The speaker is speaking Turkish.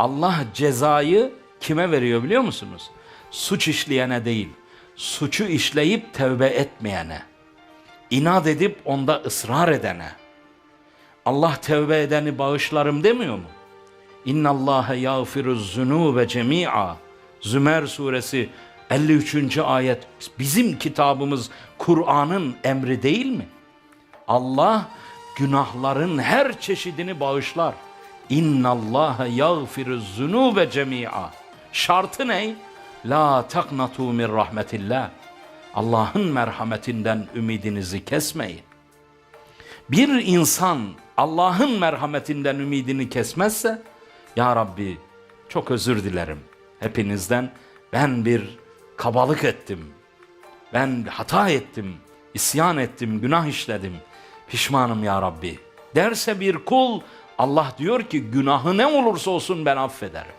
Allah cezayı kime veriyor biliyor musunuz? Suç işleyene değil, suçu işleyip tevbe etmeyene, inat edip onda ısrar edene. Allah tevbe edeni bağışlarım demiyor mu? İnna Allahe yağfiru zunube cemi'a. Zümer suresi 53. ayet. Bizim kitabımız Kur'an'ın emri değil mi? Allah günahların her çeşidini bağışlar. İnna Allahe yağfiru zunube cemi'a. Şartı ne? La taknatu min rahmetillah. Allah'ın merhametinden ümidinizi kesmeyin. Bir insan Allah'ın merhametinden ümidini kesmezse, Ya Rabbi çok özür dilerim hepinizden. Ben bir kabalık ettim. Ben hata ettim, isyan ettim, günah işledim. Pişmanım ya Rabbi. Derse bir kul Allah diyor ki günahı ne olursa olsun ben affederim.